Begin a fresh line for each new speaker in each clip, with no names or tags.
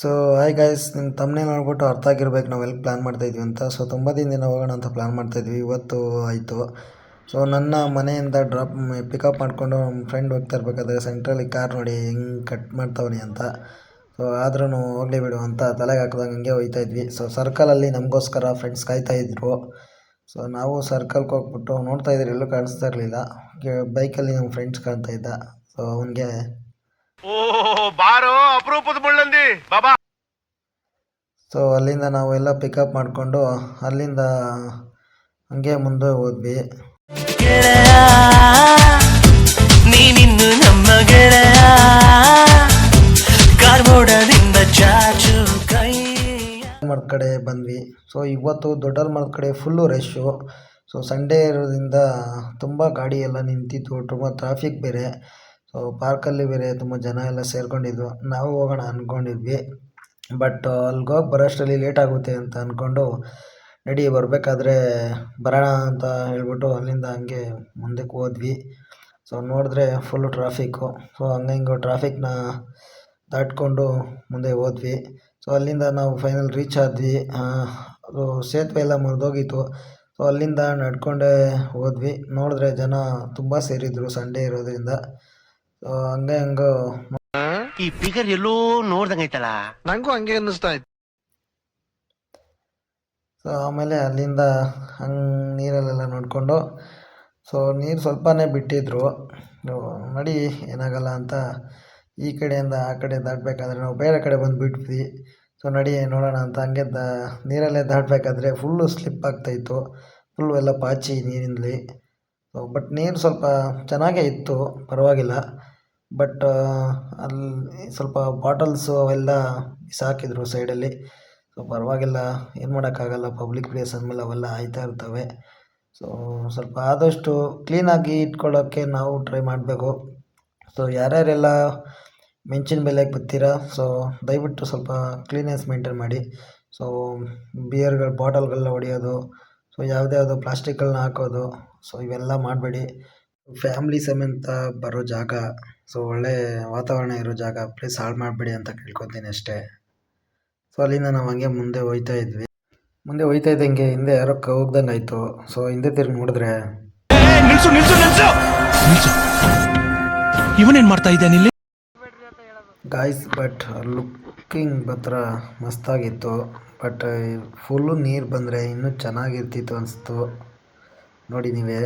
So hi guys ನಿಮ್ಮ ತಮ್ಮನೇ ನೋಡ್ಬಿಟ್ಟು ಅರ್ಥ ಆಗಿರ್ಬೇಕು, ನಾವು ಎಲ್ಲಿ ಪ್ಲ್ಯಾನ್ ಮಾಡ್ತಾಯಿದ್ವಿ ಅಂತ. ಸೊ ತುಂಬ ದಿನದಿಂದ ಹೋಗೋಣ ಅಂತ ಪ್ಲ್ಯಾನ್ ಮಾಡ್ತಾಯಿದ್ವಿ ಇವತ್ತು ಆಯಿತು. ಸೊ ನನ್ನ ಮನೆಯಿಂದ ಡ್ರಾಪ್ ಪಿಕಪ್ ಮಾಡಿಕೊಂಡು ನಮ್ಮ ಫ್ರೆಂಡ್ ಹೋಗ್ತಾ ಇರ್ಬೇಕಾದ್ರೆ ಸೆಂಟ್ರಲ್ಲಿ ಕಾರ್ ನೋಡಿ ಹೆಂಗೆ ಕಟ್ ಮಾಡ್ತಾವನಿ ಅಂತ. ಸೊ ಆದ್ರೂ ಹೋಗಲಿ ಬಿಡು ಅಂತ ತಲೆಗೆ ಹಾಕಿದಾಗ ಹಂಗೆ ಹೋಗ್ತಾ ಇದ್ವಿ. ಸೊ ಸರ್ಕಲಲ್ಲಿ ನಮಗೋಸ್ಕರ ಫ್ರೆಂಡ್ಸ್ ಕಾಯ್ತಾ ಇದ್ರು. ಸೊ ನಾವು ಸರ್ಕಲ್ಗೆ ಹೋಗ್ಬಿಟ್ಟು ನೋಡ್ತಾ ಇದ್ರೆ ಎಲ್ಲೂ ಕಾಣಿಸ್ತಾ ಇರಲಿಲ್ಲ. ಬೈಕಲ್ಲಿ ನಮ್ಮ ಫ್ರೆಂಡ್ಸ್ ಕಾಣ್ತಾ ಇದ್ದ. ಸೊ ಅವನಿಗೆ
ಓ ಬಾರೋ ಅಪರೂಪದ ಮುಳ್ಳಂದಿ. ಬಾಬಾ.
ಸೊ ಅಲ್ಲಿಂದ ನಾವು ಎಲ್ಲ ಪಿಕಪ್ ಮಾಡಿಕೊಂಡು ಅಲ್ಲಿಂದ ಹಂಗೆ ಮುಂದೆ ಹೋದ್ವಿ.
ನೀನಿನ್ನು ನಮ್ಮ ಗೆಳೆಯ. ಕಾರ್ಮೋಡದಿಂದ ಚಾಚು ಕೈ.
ಮರದ ಕಡೆ ಬಂದ್ವಿ. ಸೊ ಇವತ್ತು ದೊಡ್ಡಲ್ ಮರದ ಕಡೆ ಫುಲ್ಲು ರಶ್ಶು ಸೊ ಸಂಡೇ ಇರೋದ್ರಿಂದ ತುಂಬ ಗಾಡಿ ಎಲ್ಲ ನಿಂತಿತ್ತು ತುಂಬ ಟ್ರಾಫಿಕ್ ಬೇರೆ. ಪಾರ್ಕಲ್ಲಿ ಬೇರೆ ತುಂಬ ಜನ ಎಲ್ಲ ಸೇರ್ಕೊಂಡಿದ್ವು. ನಾವು ಹೋಗೋಣ ಅಂದ್ಕೊಂಡಿದ್ವಿ ಬಟ್ ಅಲ್ಲಿಗೆ ಹೋಗಿ ಬರೋಷ್ಟರಲ್ಲಿ ಲೇಟ್ ಆಗುತ್ತೆ ಅಂತ ಅಂದ್ಕೊಂಡು ನಡಿ ಬರಬೇಕಾದ್ರೆ ಬರೋಣ ಅಂತ ಹೇಳ್ಬಿಟ್ಟು ಅಲ್ಲಿಂದ ಹಂಗೆ ಮುಂದಕ್ಕೆ ಹೋದ್ವಿ. ಸೊ ನೋಡಿದ್ರೆ ಫುಲ್ಲು ಟ್ರಾಫಿಕ್ಕು ಸೊ ಹಂಗೆ ಹಿಂಗೆ ಟ್ರಾಫಿಕ್ನ ದಾಟ್ಕೊಂಡು ಮುಂದೆ ಹೋದ್ವಿ. ಸೊ ಅಲ್ಲಿಂದ ನಾವು ಫೈನಲ್ ರೀಚ್ ಆದ್ವಿ. ಅದು ಸೇತುವೆ ಎಲ್ಲ ಮುರಿದೋಗಿತ್ತು. ಸೊ ಅಲ್ಲಿಂದ ನಡ್ಕೊಂಡೇ ಹೋದ್ವಿ. ನೋಡಿದ್ರೆ ಜನ ತುಂಬ ಸೇರಿದ್ರು ಸಂಡೇ ಇರೋದ್ರಿಂದ. ಸೊ ಹಂಗೆ ಹಂಗೆ.
ಈ ಫಿಗರ್ ಎಲ್ಲೋ ನೋಡ್ದಂಗೈತಲ್ಲ
ನಂಗೂ ಹಂಗೆ ಅನ್ನಿಸ್ತಾ ಇತ್ತು.
ಸೊ ಆಮೇಲೆ ಅಲ್ಲಿಂದ ಹಂಗೆ ನೀರಲ್ಲೆಲ್ಲ ನೋಡಿಕೊಂಡು ಸೊ ನೀರು ಸ್ವಲ್ಪನೇ ಬಿಟ್ಟಿದ್ರು. ನೋಡಿ ನಡಿ ಏನಾಗಲ್ಲ ಅಂತ ಈ ಕಡೆಯಿಂದ ಆ ಕಡೆ ದಾಟಬೇಕಾದ್ರೆ ನಾವು ಬೇರೆ ಕಡೆ ಬಂದು ಬಿಟ್ವಿ. ಸೊ ನಡಿ ನೋಡೋಣ ಅಂತ ಹಂಗೆ ದ ನೀರಲ್ಲೇ ದಾಟಬೇಕಾದ್ರೆ ಫುಲ್ಲು ಸ್ಲಿಪ್ ಆಗ್ತಾಯಿತ್ತು ಫುಲ್ಲು ಎಲ್ಲ ಪಾಚಿ ನೀರಿನಲ್ಲಿ ಸೊ ಬಟ್ ನೀರು ಸ್ವಲ್ಪ ಚೆನ್ನಾಗೇ ಇತ್ತು ಪರವಾಗಿಲ್ಲ. ಬಟ್ ಅಲ್ಲಿ ಸ್ವಲ್ಪ ಬಾಟಲ್ಸು ಅವೆಲ್ಲ ಬಿಸಾಕಿದ್ರು ಸೈಡಲ್ಲಿ ಸೊ ಪರವಾಗಿಲ್ಲ, ಏನು ಮಾಡೋಕ್ಕಾಗಲ್ಲ. ಪಬ್ಲಿಕ್ ಪ್ಲೇಸ್ ಅಂದಮೇಲೆ ಅವೆಲ್ಲ ಆಯ್ತಾ ಇರ್ತವೆ. ಸೊ ಸ್ವಲ್ಪ ಆದಷ್ಟು ಕ್ಲೀನಾಗಿ ಇಟ್ಕೊಳ್ಳೋಕ್ಕೆ ನಾವು ಟ್ರೈ ಮಾಡಬೇಕು. ಸೊ ಯಾರ್ಯಾರೆಲ್ಲ ಮೆಂಚಿನ ಬೆಲೆಗೆ ಬರ್ತೀರಾ ಸೊ ದಯವಿಟ್ಟು ಸ್ವಲ್ಪ ಕ್ಲೀನೆಸ್ ಮೇಂಟೈನ್ ಮಾಡಿ. ಸೊ ಬಿಯರ್ಗಳ ಬಾಟಲ್ಗಳನ್ನ ಹೊಡೆಯೋದು ಸೊ ಯಾವುದ್ಯಾವುದೋ ಪ್ಲಾಸ್ಟಿಕ್ಗಳನ್ನ ಹಾಕೋದು ಸೊ ಇವೆಲ್ಲ ಮಾಡಬೇಡಿ. ಫ್ಯಾಮ್ಲಿ ಸಮೇತ ಬರೋ ಜಾಗ. ಸೊ ಒಳ್ಳೆ ವಾತಾವರಣ ಇರೋ ಜಾಗ ಪ್ಲೀಸ್ ಹಾಳು ಮಾಡಬೇಡಿ ಅಂತ ಕೇಳ್ಕೊತೀನಿ ಅಷ್ಟೇ. ಸೊ ಅಲ್ಲಿಂದ ನಾವು ಹಂಗೆ ಮುಂದೆ ಹೋಯ್ತಾ ಇದ್ವಿ. ಮುಂದೆ ಹೋಯ್ತಾ ಇದ್ದಂಗೆ ಹಿಂದೆ ಯಾರೋ ಹೋಗ್ದಂಗೆ ಆಯಿತು. ಸೊ ಹಿಂದೆ ತಿರುಗಿ ನೋಡಿದ್ರೆ
ನಿಲ್ಸು ನಿಲ್ಸು ನಿಲ್ಸು!
ಇವನೇನ್ ಮಾಡ್ತಾ ಇದ್ದಾನೆ ಇಲ್ಲಿ?
ಗಾಯ್ಸ್ ಬಟ್ ಲುಕ್ಕಿಂಗ್ ಮಾತ್ರ ಮಸ್ತಾಗಿತ್ತು. ಬಟ್ ಫುಲ್ಲು ನೀರು ಬಂದರೆ ಇನ್ನೂ ಚೆನ್ನಾಗಿರ್ತಿತ್ತು ಅನಿಸ್ತು. ನೋಡಿ ನೀವೇ.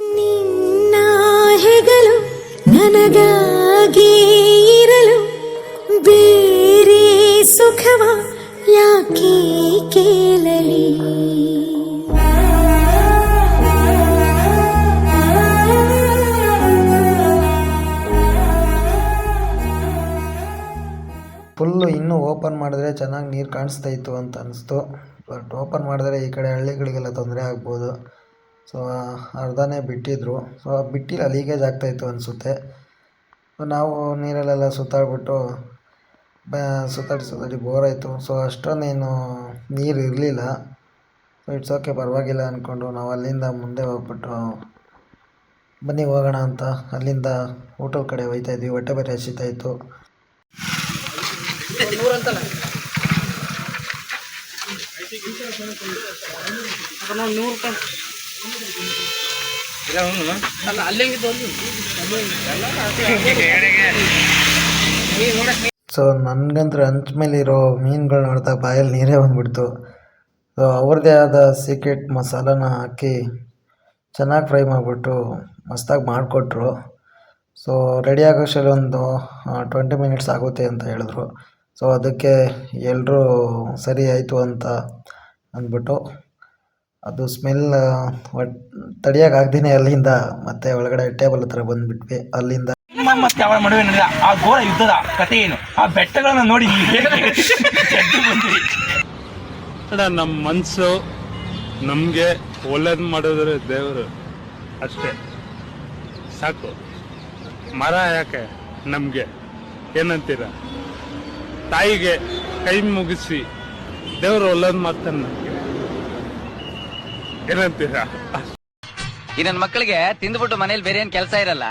ನಿನ್ನ ಹೆಗಲು ನನಗಾಗಿ ಇರಲು ಬೇರೆ ಸುಖವ ಯಾಕೆ ಕೇಳಲಿ?
ಫುಲ್ಲು ಇನ್ನೂ ಓಪನ್ ಮಾಡಿದ್ರೆ ಚೆನ್ನಾಗಿ ನೀರು ಕಾಣಿಸ್ತಾ ಇತ್ತು ಅಂತ ಅನಿಸ್ತು. ಬಟ್ ಓಪನ್ ಮಾಡಿದ್ರೆ ಈ ಕಡೆ ಹಳ್ಳಿಗಳಿಗೆಲ್ಲ ತೊಂದರೆ ಆಗ್ಬೋದು. ಸೊ ಅರ್ಧನೇ ಬಿಟ್ಟಿದ್ರು. ಸೊ ಬಿಟ್ಟಿಲ್ಲ ಲೀಕೇಜ್ ಆಗ್ತಾಯಿತ್ತು ಅನಿಸುತ್ತೆ. ಸೊ ನಾವು ನೀರಲ್ಲೆಲ್ಲ ಸುತ್ತಾಡ್ಬಿಟ್ಟು, ಬ ಸುತ್ತಾಡಿ ಸುತ್ತಾಡಿ ಬೋರ್ ಆಯಿತು. ಸೊ ಅಷ್ಟೊಂದೇನು ನೀರು ಇರಲಿಲ್ಲ. ಸೊ ಇಟ್ಸ್ ಓಕೆ ಪರವಾಗಿಲ್ಲ ಅಂದ್ಕೊಂಡು ನಾವು ಅಲ್ಲಿಂದ ಮುಂದೆ ಹೋಗ್ಬಿಟ್ಟು, ಬನ್ನಿ ಹೋಗೋಣ ಅಂತ ಅಲ್ಲಿಂದ ಊಟದ ಕಡೆ ಹೋಯ್ತಾ ಇದ್ವಿ. ಹೊಟ್ಟೆ ಬೇರೆ ಸೊ ನನಗಂತೂ ಹಂಚ್ ಮೇಲಿರೋ ಮೀನುಗಳು ನೋಡ್ತಾ ಬಾಯಲ್ಲಿ ನೀರೇ ಬಂದ್ಬಿಡ್ತು. ಸೊ ಅವ್ರದ್ದೇ ಆದ ಸೀಕ್ರೆಟ್ ಮಸಾಲಾನ ಹಾಕಿ ಚೆನ್ನಾಗಿ ಫ್ರೈ ಮಾಡಿಬಿಟ್ಟು ಮಸ್ತಾಗಿ ಮಾಡಿಕೊಟ್ರು. ಸೊ ರೆಡಿ ಆಗೋಷ್ಟರಲ್ಲಿ ಒಂದು ಟ್ವೆಂಟಿ ಮಿನಿಟ್ಸ್ ಆಗುತ್ತೆ ಅಂತ ಹೇಳಿದ್ರು. ಸೊ ಅದಕ್ಕೆ ಎಲ್ಲರೂ ಸರಿ ಆಯಿತು ಅಂತ ಅಂದ್ಬಿಟ್ಟು ಅದು ಸ್ಮೆಲ್ ಒಟ್ ಆಗ್ದೇನೆ ಅಲ್ಲಿಂದ ಮತ್ತೆ ಒಳಗಡೆ ಟೇಬಲ್ ಹತ್ರ ಬಂದ್ಬಿಟ್ವಿ. ಅಲ್ಲಿಂದ
ನಿಮ್ಮ ಮತ್ತೆ ಅವಳ ನಡುವೆ ನಡೆದ ಆ ಘೋರ ಯುದ್ಧದ ಕಥೆ ಏನು? ಆ ಬೆಟ್ಟಗಳನ್ನು ನೋಡಿ
ಅಣ್ಣ ನಮ್ಮ ಮನಸ್ಸು ನಮಗೆ ಒಳ್ಳೇದು ಮಾಡಿದ್ರೆ ದೇವರು ಅಷ್ಟೇ. ಸಾಕು. ಮರ ಯಾಕೆ ನಮಗೆ? ಏನಂತೀರ? ತಾಯಿಗೆ ಕೈ ಮುಗಿಸಿ ದೇವರು ಒಳ್ಳೇದು ಮಾಡ್ತಾನೆ. ನಮಗೆ ಏನಂತೀರಾ
ಈ ನನ್ನ ಮಕ್ಕಳಿಗೆ ತಿಂದ್ಬಿಟ್ಟು ಮನೇಲಿ ಬೇರೆ ಏನ್ ಕೆಲಸ ಇರಲ್ಲ.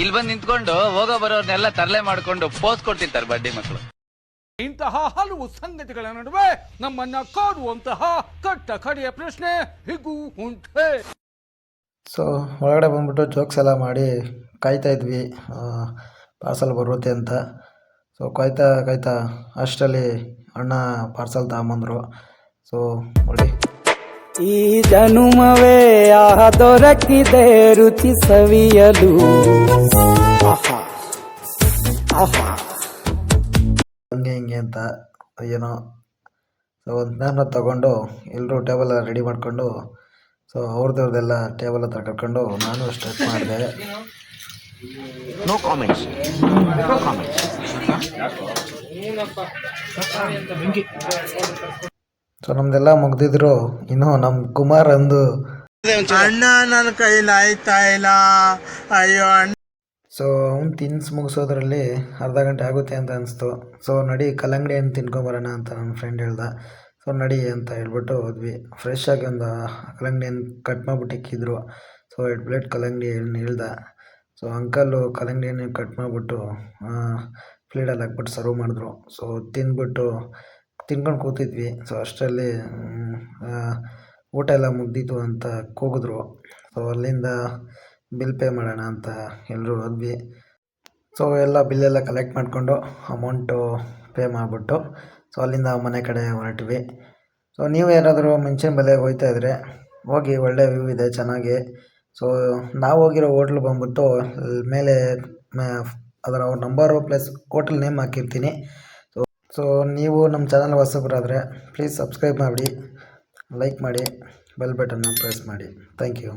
ಇಲ್ಲಿ ಬಂದು ನಿಂತ್ಕೊಂಡು ಹೋಗೋ ಬರೋರ್ನೆಲ್ಲ ತರಲೆ ಮಾಡ್ಕೊಂಡು ಪೋಸ್ ಕೊಡ್ತಿರ್ತಾರೆ ಬಡ್ಡಿ ಮಕ್ಕಳು
ಇಂತಹ ಹಲವು ಸಂಗತಿಗಳ ನಡುವೆ ನಮ್ಮನ್ನ ಕಾಡುವಂತಹ ಕಟ್ಟ ಕಡೆಯ ಪ್ರಶ್ನೆ ಹೀಗೂ ಉಂಟೆ.
ಸೊ ಒಳಗಡೆ ಬಂದ್ಬಿಟ್ಟು ಜೋಕ್ಸ್ ಎಲ್ಲ ಮಾಡಿ ಕಾಯ್ತಾ ಇದ್ವಿ. ಪಾರ್ಸಲ್ ಬರುತ್ತೆ ಅಂತ. ಸೊ ಕಾಯ್ತಾ ಕಾಯ್ತಾ ಅಷ್ಟರಲ್ಲಿ ಅಣ್ಣ ಪಾರ್ಸಲ್ ತಗೊಂಬಂದರು. ಸೊ ನೋಡಿ
ಈ ಜನುಮವೇ ಆಹ ದೊರಕಿದೆ ರುಚಿ ಸವಿಯಲು ಆಹಾ. ಆಹಾ.
ಹಂಗೆ ಹಿಂಗೆ ಅಂತ ಏನೋ ಸೊ ಒಂದು ಜ್ಞಾನ ತಗೊಂಡು ಎಲ್ಲರೂ ಟೇಬಲ್ ಎಲ್ಲ ರೆಡಿ ಮಾಡಿಕೊಂಡು ಸೊ ಅವ್ರದ್ದವ್ರದ್ದೆಲ್ಲ ಟೇಬಲ್ ಹತ್ರ ಕರ್ಕೊಂಡು ನಾನು ಸ್ಟಾರ್ಟ್ ಮಾಡಿದೆ.
No comments no comments
so ನಮ್ದೆಲ್ಲ ಮುಗ್ದಿದ್ರು. ಇನ್ನು ನಮ್ಮ ಕುಮಾರ್ ಅಂದು
ಅಣ್ಣ ನನ್ನ ಕೈಲಿ ಆಯ್ತಾ ಇಲ್ಲ? ಅಯ್ಯೋ ಅಣ್ಣ.
ಸೊ ಅವ್ನು ತಿನ್ಸ್ ಮುಗಿಸೋದ್ರಲ್ಲಿ ಅರ್ಧ ಗಂಟೆ ಆಗುತ್ತೆ ಅಂತ ಅನಿಸ್ತು. ಸೊ ನಡಿ ಕಲ್ಲಂಗಡಿ ಹಣ್ಣು ತಿನ್ಕೊಂಬರೋಣ ಅಂತ ನನ್ನ ಫ್ರೆಂಡ್ ಹೇಳ್ದ. ಸೊ ನಡಿ ಅಂತ ಹೇಳ್ಬಿಟ್ಟು ಹೋದ್ವಿ. ಫ್ರೆಶ್ ಆಗಿ ಒಂದು ಕಲ್ಲಂಗಡಿ ಹಣ್ಣು ಕಟ್ ಮಾಡಿಬಿಟ್ಟು ಇಕ್ಕಿದ್ರು. ಸೊ ಎರಡು ಪ್ಲೇಟ್ ಕಲ್ಲಂಗಡಿ ಹಣ್ಣು ಹೇಳ್ದ ಸೊ ಅಂಕಲ್ಲು ಕಲ್ಲಂಗಡಿ ಹಣ್ಣು ಕಟ್ ಮಾಡಿಬಿಟ್ಟು ಪ್ಲೇಟಲ್ಲಿ ಹಾಕ್ಬಿಟ್ಟು ಸರ್ವ್ ಮಾಡಿದ್ರು. ಸೊ ತಿಂದ್ಬಿಟ್ಟು ತಿನ್ಕೊಂಡು ಕೂತಿದ್ವಿ. ಸೊ ಅಷ್ಟರಲ್ಲಿ ಊಟ ಎಲ್ಲ ಮುಗ್ದಿತ್ತು ಅಂತ ಕೂಗಿದ್ರು. ಸೊ ಅಲ್ಲಿಂದ ಬಿಲ್ ಪೇ ಮಾಡೋಣ ಅಂತ ಎಲ್ಲರೂ ಹೋದ್ವಿ. ಸೊ ಎಲ್ಲ ಬಿಲ್ಲೆಲ್ಲ ಕಲೆಕ್ಟ್ ಮಾಡಿಕೊಂಡು ಅಮೌಂಟು ಪೇ ಮಾಡಿಬಿಟ್ಟು ಸೊ ಅಲ್ಲಿಂದ ಮನೆ ಕಡೆ ಹೊರಟ್ವಿ. ಸೊ ನೀವು ಏನಾದರೂ ಮೆಣಸಿನ ಬೆಲೆಗೆ ಹೋಗ್ತಾ ಇದ್ದರೆ ಹೋಗಿ ಒಳ್ಳೆ ವ್ಯೂ ಇದೆ, ಚೆನ್ನಾಗಿ. ಸೊ ನಾವು ಹೋಗಿರೋ ಹೋಟ್ಲು ಬಂದ್ಬಿಟ್ಟು, ಮೇಲೆ ಅದರ ನಂಬರು ಪ್ಲಸ್ ಹೋಟೆಲ್ ನೇಮ್ ಹಾಕಿರ್ತೀನಿ. ಸೊ ನೀವು ನಮ್ಮ ಚಾನಲ್ ಹೊಸಬರಾದರೆ ಪ್ಲೀಸ್ ಸಬ್ಸ್ಕ್ರೈಬ್ ಮಾಡಿ ಲೈಕ್ ಮಾಡಿ ಬೆಲ್ ಬಟನ್ನ ಪ್ರೆಸ್ ಮಾಡಿ. Thank you